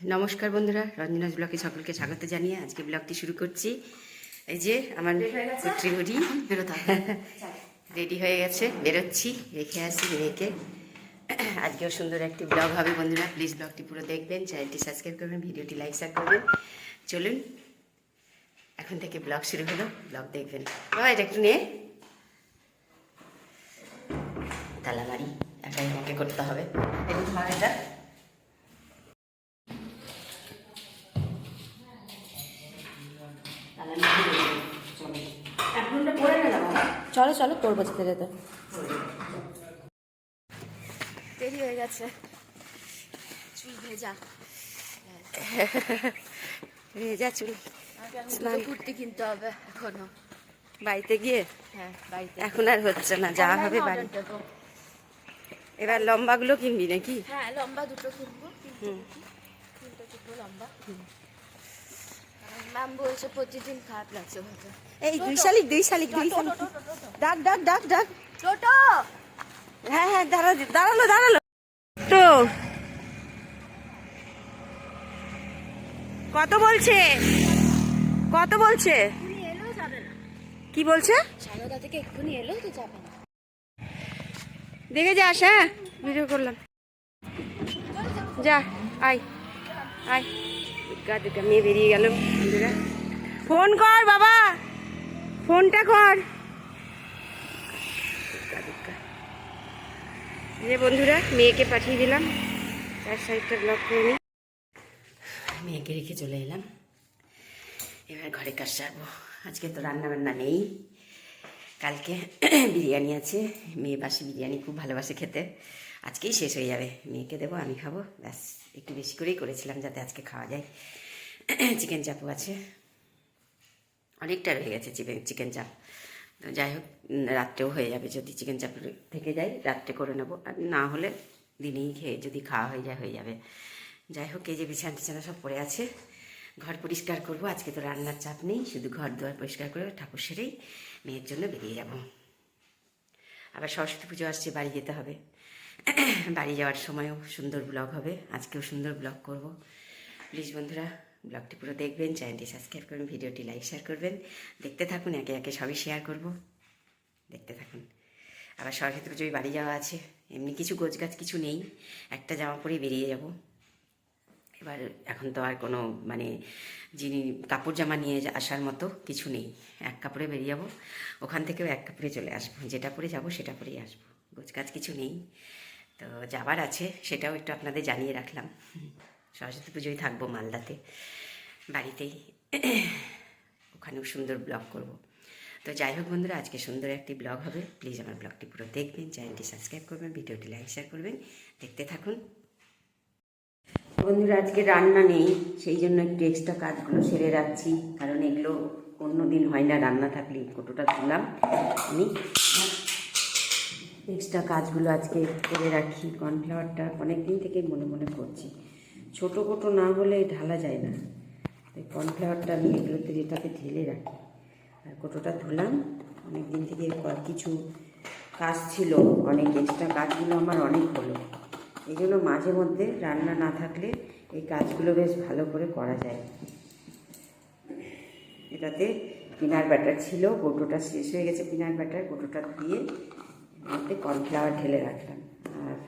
নমস্কার বন্ধুরা রঞ্জনাজ ব্লকে সকলকে স্বাগত জানিয়ে আজকে ব্লগটি শুরু করছি। এই যে আমার পুত্রী বেরোতে রেডি হয়ে গেছে বেরোচ্ছি রেখে আসি মেয়েকে। আজকেও সুন্দর একটি ব্লগ হবে বন্ধুরা প্লিজ ব্লগটি পুরো দেখবেন চ্যানেলটি সাবস্ক্রাইব করবেন ভিডিওটি লাইক শেয়ার করবেন। চলুন এখন থেকে ব্লগ শুরু হলো ব্লগ দেখবেন। বাবা এটা একটু নিয়ে তালা মারি একাই আমাকে করতে হবে। এটা তোমার এটা? চলো চলো করব যেতে যেতে। দেরি হয়ে গেছে। চুল ভেজা ভেজা চুল। স্নান- কুর্তি কিনতে হবে এখনও। বাড়িতে গিয়ে? হ্যাঁ বাড়িতে। এখন আর হচ্ছে না যা হবে বাড়ি। এবার লম্বাগুলো কিনবি নাকি? হ্যাঁ লম্বা দুটো কিনবো। তিনটে লম্বা। ম্যাম বলছে প্রতিদিন খারাপ লাগছে বলতে এই দুই শালিক দুই শালিক দুই শালিক। ডাক ডাক ডাক ডাক। টোটো। হ্যাঁ হ্যাঁ দাঁড়া দাঁড়াল দাঁড়াল। তো কত বলছে? কত বলছে? কি বলছে? থেকে এক্ষুনি এলেও তো যাবে না। দেখে যাস হ্যাঁ? ভিডিও করলাম। যা আয় আয়। বেরিয়ে বন্ধুরা, ফোন কর বাবা, ফোনটা কর। যে বন্ধুরা, মেয়েকে পাঠিয়ে দিলাম। তার সাইডটা ব্লক করে নিই মেয়েকে রেখে চলে এলাম। এবার ঘরে কাজ সারবো। আজকে তো রান্না বান্না নেই। কালকে বিরিয়ানি আছে। মেয়ে বাসি বিরিয়ানি খুব ভালোবাসে খেতে। আজকেই শেষ হয়ে যাবে। মেয়েকে দেবো, আমি খাব। ব্যাস, একটু বেশি করেই করেছিলাম যাতে আজকে খাওয়া যায়। চিকেন চাপও আছে। অনেকটা রয়ে গেছে চিকেন চিকেন চাপ। যাই হোক রাত্রেও হয়ে যাবে যদি চিকেন চাপ থেকে যায়, রাত্রে করে নেব। আর না হলে দিনেই খেয়ে যদি খাওয়া হয়ে যায়, হয়ে যাবে। যাই হোক, এই যে বিছানা টিছানা সব পড়ে আছে। ঘর পরিষ্কার করব। আজকে তো রান্নার চাপ নেই, শুধু ঘর দুয়ার পরিষ্কার করে ঠাকুর সেরেই মেয়ের জন্য বেরিয়ে যাব। আবার সরস্বতী পুজো আসছে, বাড়ি যেতে হবে। বাড়ি যাওয়ার সময়ও সুন্দর ব্লগ হবে। আজকেও সুন্দর ব্লগ করব। প্লিজ বন্ধুরা ব্লগটি পুরো দেখবেন চ্যানেলটি সাবস্ক্রাইব করবেন, ভিডিওটি লাইক শেয়ার করবেন। দেখতে থাকুন, একে একে সবই শেয়ার করব। দেখতে থাকুন। আবার সরস্বতী পুজোয় বাড়ি যাওয়া আছে। এমনি কিছু গোছগাছ কিছু নেই। একটা জামা পরেই বেরিয়ে যাব। এবার এখন তো আর কোনো মানে যিনি কাপড় জামা নিয়ে আসার মতো কিছু নেই। এক কাপড়ে বেরিয়ে যাব। ওখান থেকেও এক কাপড়ে চলে আসব। যেটা পরে যাব, সেটা পরেই আসব। গোছ গোছগাছ কিছু নেই। তো যাবার আছে, সেটাও একটু আপনাদের জানিয়ে রাখলাম। সরস্বতী পুজোয় থাকব মালদাতে, বাড়িতেই। ওখানেও সুন্দর ব্লগ করব। তো যাই হোক বন্ধুরা, আজকে সুন্দর একটি ব্লগ হবে। প্লিজ আমার ব্লগটি পুরো দেখবেন, চ্যানেলটি সাবস্ক্রাইব করবেন, ভিডিওটি লাইক, শেয়ার করবেন। দেখতে থাকুন। বন্ধুরা, আজকে রান্না নেই, সেই জন্য একটু এক্সট্রা কাজগুলো সেরে রাখছি। কারণ এগুলো অন্য দিন হয় না, রান্না থাকলে কোটোটা তুললাম আমি এক্সট্রা কাজগুলো আজকে করে রাখি কর্নফ্লাওয়ারটা অনেক দিন থেকে মনে মনে করছি। ছোটো কোটো না হলে ঢালা যায় না। তাই কর্নফ্লাওয়ারটা আমি এগুলোতে যেটাতে ঢেলে রাখি। আর কোটোটা ধুলাম অনেক দিন থেকে কিছু কাজ ছিল, অনেক এক্সট্রা কাজগুলো আমার অনেক হলো। এই জন্য মাঝে মধ্যে রান্না না থাকলে এই কাজগুলো বেশ ভালো করে করা যায়। এটাতে পিনার ব্যাটার ছিল গোটোটা শেষ হয়ে গেছে পিনার ব্যাটার গোটোটা দিয়ে মধ্যে কর্নফ্লাওয়ার ঢেলে রাখলাম। আর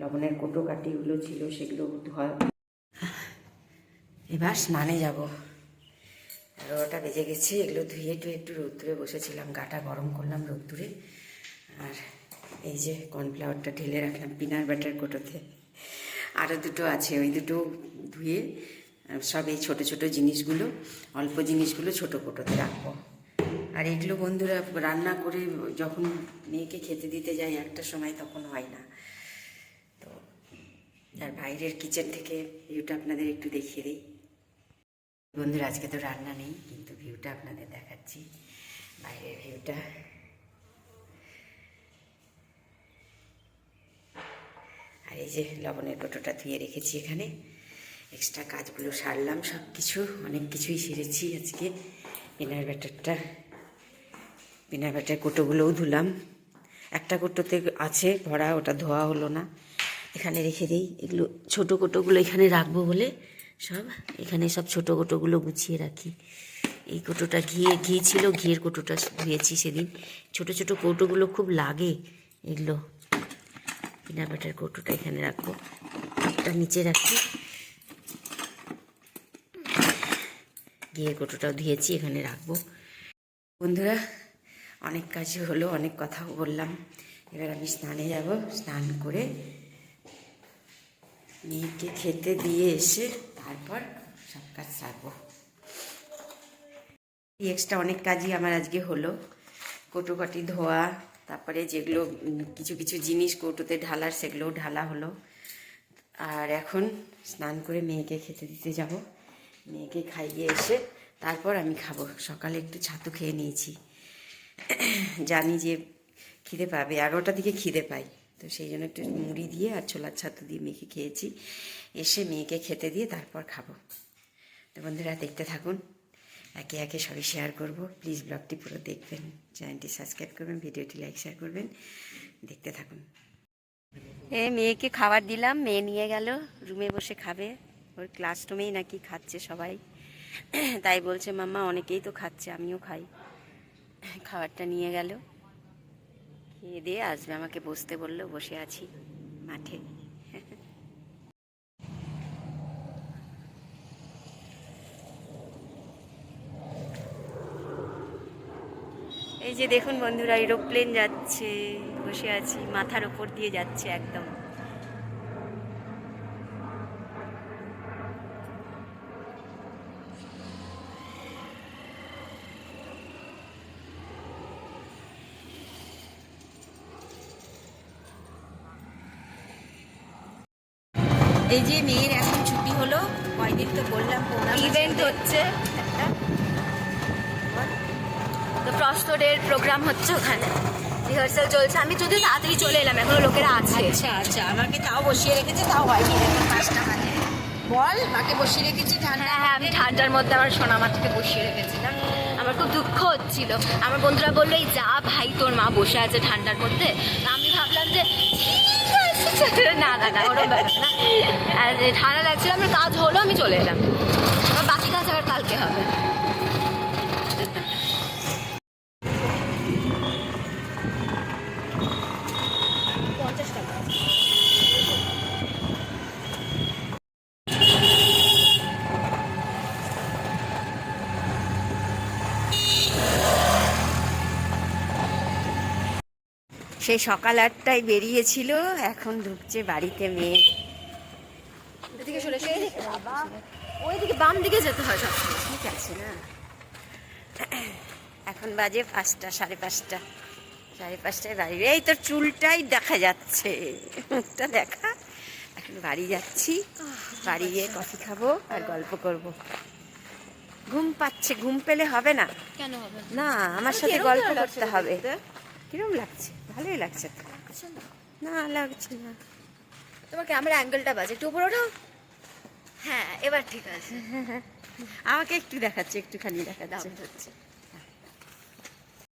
লবণের কোটো কাটিগুলো ছিল, সেগুলো ধোয়া এবার স্নানে যাব। এগারোটা বেজে গেছে, এগুলো ধুয়ে টুয়ে একটু রোদ্দুরে বসেছিলাম, গাটা গরম করলাম রোদ্দুরে। আর এই যে কর্নফ্লাওয়ারটা ঢেলে রাখলাম পিনার ব্যাটার কোটোতে। আরও দুটো আছে, ওই দুটো ধুয়ে, সব এই ছোটো ছোটো জিনিসগুলো, অল্প জিনিসগুলো ছোটো কোটোতে রাখব। আর এগুলো বন্ধুরা রান্না করে যখন মেয়েকে খেতে দিতে যাই একটা সময় তখন হয় না। তো আর বাইরের কিচেন থেকে ভিউটা আপনাদের একটু দেখিয়ে দিই। বন্ধুরা, আজকে তো রান্না নেই, কিন্তু ভিউটা আপনাদের দেখাচ্ছি। বাইরের ভিউটা। আর এই যে লবণের কোটোটা ধুয়ে রেখেছি এখানে। এক্সট্রা কাজগুলো সারলাম সব কিছু অনেক কিছুই সেরেছি আজকে। পিনার ব্যাটারটা পিনার ব্যাটার কোটোগুলোও ধুলাম। একটা কোটোতে আছে, ভরা, ওটা ধোয়া হলো না। এখানে রেখে দিই। এগুলো ছোটো কোটোগুলো এখানে রাখব বলে সব। এখানে সব ছোটো কোটোগুলো গুছিয়ে রাখি। এই কোটোটা ঘিয়ে, ঘি ছিল, ঘিয়ের কোটোটা ধুয়েছি সেদিন। ছোট ছোট কৌটোগুলো খুব লাগে এগুলো। পিনা বাটার কৌটোটা এখানে রাখব। কাপটা নিচে রাখি। ঘিয়ের কোটোটাও ধুয়েছি, এখানে রাখব। বন্ধুরা অনেক কাজই হলো, অনেক কথাও বললাম। এবার আমি স্নানে যাব, স্নান করে মেয়েকে খেতে দিয়ে এসে তারপর সব কাজ সারবো। এক্সট্রা অনেক কাজই আমার আজকে হলো। কটুকাটি ধোয়া, তারপরে যেগুলো কিছু কিছু জিনিস কৌটোতে ঢালার, সেগুলোও ঢালা হলো। আর এখন স্নান করে মেয়েকে খেতে দিতে যাব। মেয়েকে খাইয়ে এসে তারপর আমি খাব। সকালে একটু ছাতু খেয়ে নিয়েছি। জানি যে খিদে পাবে। এগারোটা দিকে খিদে পাই। তো সেই জন্য একটু মুড়ি দিয়ে আর ছোলার ছাতু দিয়ে মেয়েকে খেয়েছি। এসে মেয়েকে খেতে দিয়ে তারপর খাব। তো বন্ধুরা, দেখতে থাকুন। একে একে সবই শেয়ার করব। প্লিজ ব্লগটি পুরো দেখবেন। চ্যানেলটি সাবস্ক্রাইব করবেন, ভিডিওটি লাইক শেয়ার করবেন। দেখতে থাকুন। এ, মেয়েকে খাবার দিলাম। মেয়ে নিয়ে গেল। রুমে বসে খাবে। ওর ক্লাসরুমেই নাকি খাচ্ছে সবাই। তাই বলছে, মাম্মা, অনেকেই তো খাচ্ছে, আমিও খাই। খাবারটা নিয়ে গেল। খেয়ে দিয়ে আসবে আমাকে বসতে বলল, বসে আছি মাঠে। এই যে দেখুন বন্ধুরা, এরোপ্লেন যাচ্ছে, বসে আছি, মাথার ওপর দিয়ে যাচ্ছে একদম। এই যে মেয়ের এখন ছুটি হলো কয়দিন তো বললাম ইভেন্ট হচ্ছে। একটা তো প্রস্তরের প্রোগ্রাম হচ্ছে ওখানে। রিহার্সাল চলছে। আমি যদি তাড়াতাড়ি চলে এলাম এখনও লোকেরা আছে। আচ্ছা আচ্ছা আমাকে তাও বসিয়ে রেখেছে তাও হয়নি। পাঁচটা মানে বল মাকে বসিয়ে রেখেছি ঠান্ডা হ্যাঁ হ্যাঁ আমি ঠান্ডার মধ্যে আমার সোনা মাথাকে বসিয়ে রেখেছিলাম। আমার খুব দুঃখ হচ্ছিল। আমার বন্ধুরা বলল এই যা ভাই তোর মা বসে আছে ঠান্ডার মধ্যে। আমি ভাবলাম যে। না না না ওরকম ব্যাপার না। আর ঠান্ডা লাগছিল, আমার কাজ হলো, আমি চলে এলাম আমার বাকি কাজ আবার কালকে হবে পঞ্চাশ টাকা সেই সকাল আটটায় বেরিয়েছিল এখন ঢুকছে বাড়িতে মেয়ে। এদিকে সরে ওইদিকে বাম দিকে যেতে হয় সব ঠিক আছে না। এখন বাজে পাঁচটা সাড়ে পাঁচটা। সাড়ে পাঁচটায় বাড়ি। এই তোর চুলটাই দেখা যাচ্ছে। মুখটা দেখা। এখন বাড়ি যাচ্ছি। বাড়ি গিয়ে কফি খাব আর গল্প করব। ঘুম পাচ্ছে ঘুম পেলে হবে না? কেন হবে? না আমার সাথে গল্প করতে হবে? কিরম লাগছে? ভালোই লাগছে। তো না। লাগছে না। তোমার ক্যামেরা অ্যাঙ্গেলটা বাজে একটু উপরে ওঠাও হ্যাঁ এবার ঠিক আছে। আমাকে একটু দেখাচ্ছে একটুখানি দেখা দাম হচ্ছে